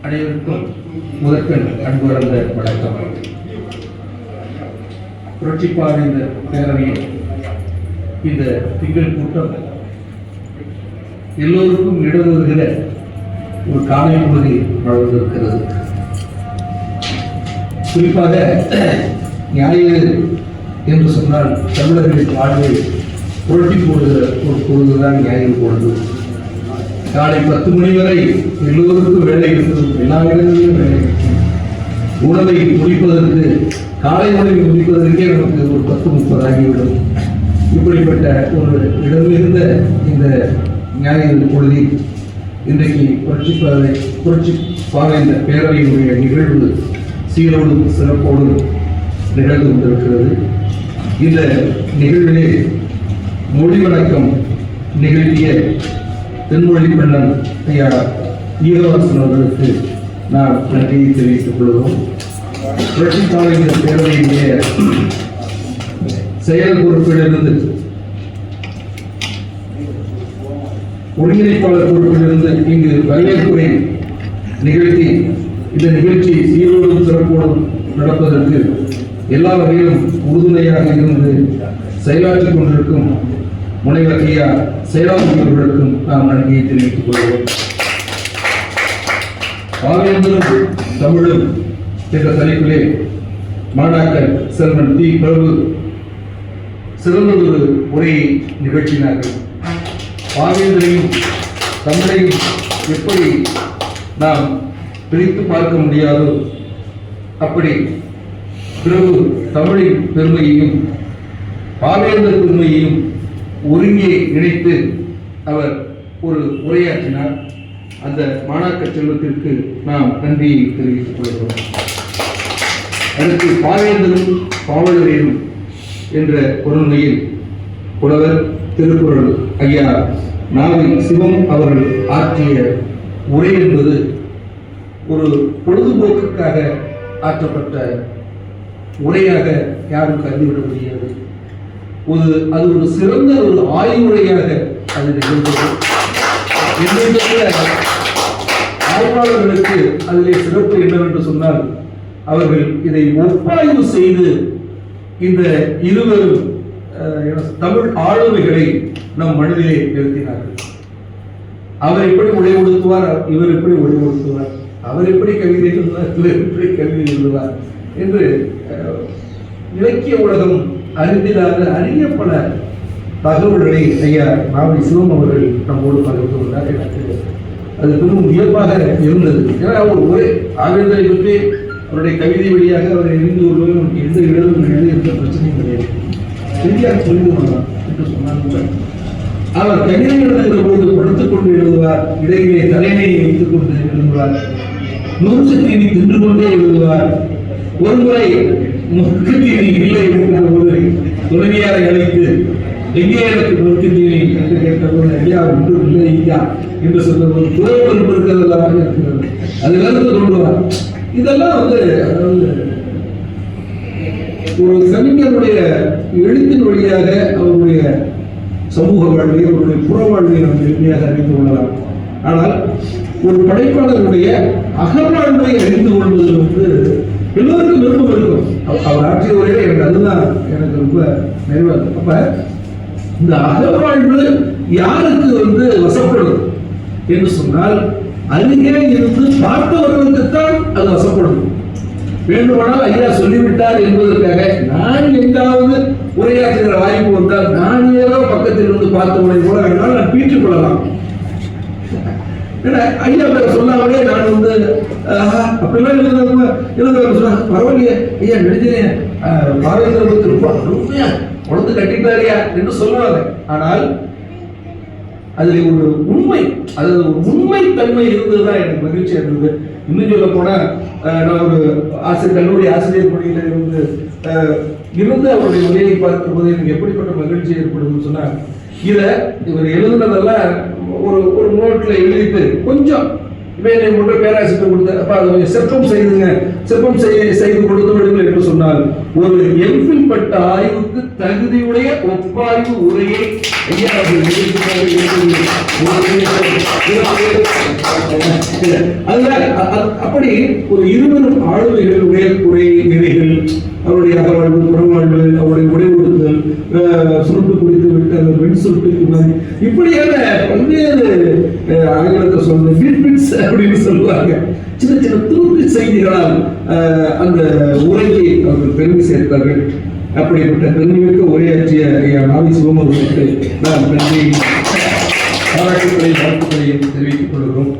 அனைவருக்கும் முதற்கண் அன்புறந்த வணக்கம். புரட்சிப்பாடு இந்த பேரவையில் இந்த திங்கள் கூட்டம் எல்லோருக்கும் இடம்பெறுகிற ஒரு காலை பகுதி வழங்கியிருக்கிறது குறிப்பாக ஞாயிறு என்று சொன்னால் தமிழர்களின் வாழ்வை புரட்டி போடுகிற ஒரு பொழுதுதான் ஞாயிறு பொழுது காலை பத்து மணி வரை எல்லோருக்கும் வேலை இருக்கும் எல்லா இடங்களிலும் வேலை இருக்கும். உணவை முடிப்பதற்கு காலை உணவை முடிப்பதற்கே நமக்கு ஒரு பத்து முப்பது ஆகிவிடும். இப்படிப்பட்ட ஒரு இடமிருந்த இந்த ஞாயிறு பொழுதில் இன்றைக்கு புரட்சி பாதை புரட்சி பாதை இந்த பேரவையினுடைய நிகழ்வு சீரோடும் சிறப்போடும் நிகழ்ந்து கொண்டிருக்கிறது. இந்த நிகழ்விலே மொழி வணக்கம் நிகழ்த்திய தென்மொழி பெண்ணன் ஐயா ஈரவாசன் அவர்களுக்கு நான் நன்றியை தெரிவித்துக் கொள்கிறோம். புரட்சி காலையில் இந்த செயல் பொறுப்பிலிருந்து ஒருங்கிணைப்பாளர் பொறுப்பிலிருந்து இங்கு வரவேற்புரை நிகழ்த்தி இந்த நிகழ்ச்சி சீரோடும் சிறப்போடும் நடப்பதற்கு எல்லா வகையிலும் உறுதுணையாக இருந்து செயலாற்றிக் கொண்டிருக்கும் முனைவர் ஐயா செயலாளர்களுக்கும் நாம் நன்றியை தெரிவித்துக் கொள்வோம் பாவேந்தரும் தமிழும் என்ற தலைப்பிலே மாணாக்கர் செல்வன் டி. பிரபு சிறந்ததொரு உரையை நிகழ்த்தினார்கள். பாவேந்தரையும் தமிழையும் எப்படி நாம் பிரித்து பார்க்க முடியாதோ அப்படி பிரபு தமிழின் பெருமையையும் பாவேந்தர் பெருமையையும் ஒருங்கே இணைத்து அவர் ஒரு உரையாற்றினார். அந்த மாணாக்கர் செல்வத்திற்கு நாம் நன்றியை தெரிவித்துக் கொள்கிறோம். அடுத்து பாவேந்தரும் பாவலரேனும் என்ற பொருண்மையில் புலவர் திருக்குறள் ஐயா நாவை சிவம் அவர்கள் ஆற்றிய உரை என்பது ஒரு பொழுதுபோக்குக்காக ஆற்றப்பட்ட உரையாக யாரும் கருதிவிட முடியாது. ஒரு அது ஒரு சிறந்த ஒரு ஆய்வுரையாக அது நிகழ்ந்தது. ஆய்வாளர்களுக்கு அதிலே சிறப்பு என்னவென்று சொன்னால் அவர்கள் இதை ஒப்பாய்வு செய்து இந்த இருவரும் அஹ், தமிழ் ஆளுமைகளை நம் மனதிலே நிறுத்தினார்கள். அவர் எப்படி உடை உடுத்துவார் இவர் எப்படி உடை உடுத்துவார் அவர் எப்படி கவிதை எழுதுவார்? இவர் எப்படி கவிதை எழுதுவார்? என்று அஹ், இலக்கிய உலகம் அறிந்திடாத அரிய பல தகவல்களை ஐயா நாவை சிவம் அவர்கள் நம்மோடு பகிர்ந்து கொண்டார் எனக்கு அது பெரும் வியப்பாக இருந்தது. ஏன்னா அவர் ஒரே ஆவேந்தரை பற்றி அவருடைய கவிதை வழியாக அவரை இருந்து கொள்வது எந்த இடமும் கிடையாது எந்த பிரச்சனையும் கிடையாது. சரியாக புரிந்து கொள்ளலாம் என்று சொன்னார் அவர் கவிதை எழுதுகிற போது படுத்துக் கொண்டு எழுதுவார் இடையிலே தலைமையை வைத்துக் கொண்டு எழுதுவார் நூற்று தீனி தின்று கொண்டே எழுதுவார். ஒருமுறை முக்கு தீனி இல்லை என்கிற போது எங்கே எனக்கு முற்கு என்று கேட்டபோது ஐயா ஒன்றும் இல்லை ஐயா என்று சொல்லும்போது புறப்பொறுப்பு இருக்கிறதெல்லாம் இருக்கிறது அதிலிருந்து கொண்டுவார் இதெல்லாம் வந்து அதாவது ஒரு கவிஞருடைய எழுத்தின் வழியாக அவருடைய சமூக வாழ்வை அவருடைய புற வாழ்வை நாம் எளிமையாக அறிந்து கொள்ளலாம். ஆனால் ஒரு படைப்பாளருடைய அகழ்வாழ்வை அறிந்து கொள்வது வந்து எல்லோருக்கும் விருப்பம் இருக்கும். அவர் ஆற்றிய உரையில எனக்கு அதுதான் எனக்கு ரொம்ப நிறைவா அப்போ அப்ப இந்த அகவாழ்வு யாருக்கு வந்து வசப்படும்? என்று சொன்னால் அருகே இருந்து பார்த்தவர்களுக்குத்தான் அது வசப்படும். வேண்டுமானால் ஐயா சொல்லிவிட்டார் என்பதற்காக நான் எங்காவது உரையாற்றுகிற வாய்ப்பு வந்தால் நான் ஏதோ பக்கத்தில் இருந்து பார்த்தவனை போல வேணால் நான் பீற்றுக் கொள்ளலாம். ஐயா பேர் சொல்லாமலே நான் வந்து அப்படிலாம் எழுதுறவங்க எழுதுறவங்க சொன்னா பரவாயில்லையே ஐயா நெடுஞ்சனே பாரதிய ரொம்ப அருமையா கட்டிட்டாரியா என்று சொல்லுவாங்க. ஆனால் அதில் ஒரு உண்மை அது ஒரு உண்மை தன்மை இருந்ததுதான் எனக்கு மகிழ்ச்சியா இருந்தது இன்னும் சொல்ல போனா நான் ஒரு ஆசிரியர் கல்லூரி ஆசிரியர் பணியில இருந்து இருந்து அவருடைய உரையை பார்க்கும் போது எனக்கு எப்படிப்பட்ட மகிழ்ச்சி ஏற்படுதுன்னு சொன்னா இதை இவர் எழுதுனதெல்லாம் ஒரு ஒரு நோட்டில் எழுதிட்டு கொஞ்சம் வேலை ஒன்று பேராசிரியர் கொடுத்த அப்ப அதை கொஞ்சம் சிற்பம் செய்துங்க. சிற்பம் செய்ய செய்து கொடுத்து விடுங்கள் என்று சொன்னால் ஒரு எம்பில் பட்ட ஆய்வுக்கு தகுதியுடைய ஒப்பாய்வு உரையை ஐயா அதனால ஒரு அதுதான் அப்படி ஒரு இருவரும் ஆளுமைகளுடைய குறை பிட்பிட்ஸ் சொல்லுவாங்க. சின்ன சின்ன துருக்கு செய்திகளால் அந்த உரையை அவர்கள் பெருமை சேர்த்தார்கள் அப்படிப்பட்ட பெருமைமிக்க உரையாற்றிய ஐயா நாவி சிவம் அவர்களுக்கு நான் நன்றி. பாராட்டுகளையும் வாழ்த்துக்களையும் தெரிவித்துக் கொள்கிறோம்.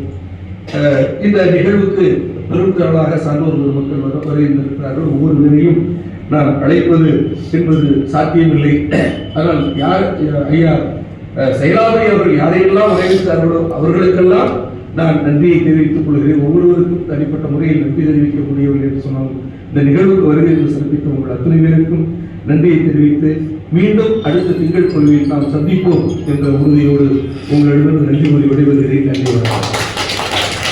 அஹ் இந்த நிகழ்வுக்கு பெரும் திரளாக மக்கள் பெருமக்கள் வர வருகின்றிருக்கிறார்கள் ஒவ்வொருவரையும் நான் அழைப்பது என்பது சாத்தியமில்லை. ஆனால் யார் ஐயா அஹ் அவர்கள் யாரையெல்லாம் வரவேற்றார்களோ அவர்களுக்கெல்லாம் நான் நன்றியை தெரிவித்துக் கொள்கிறேன். ஒவ்வொருவருக்கும் தனிப்பட்ட முறையில் நன்றி தெரிவிக்க முடியவில்லை என்று சொன்னால் இந்த நிகழ்வுக்கு வருகை என்று சிறப்பித்த உங்கள் அத்தனை பேருக்கும் நன்றியை தெரிவித்து மீண்டும் அடுத்த திங்கள் கொள்கையில் நாம் சந்திப்போம் என்ற உறுதியோடு உங்களிடம் நன்றி கூறி விடைபெறுகிறேன். நன்றி வணக்கம்.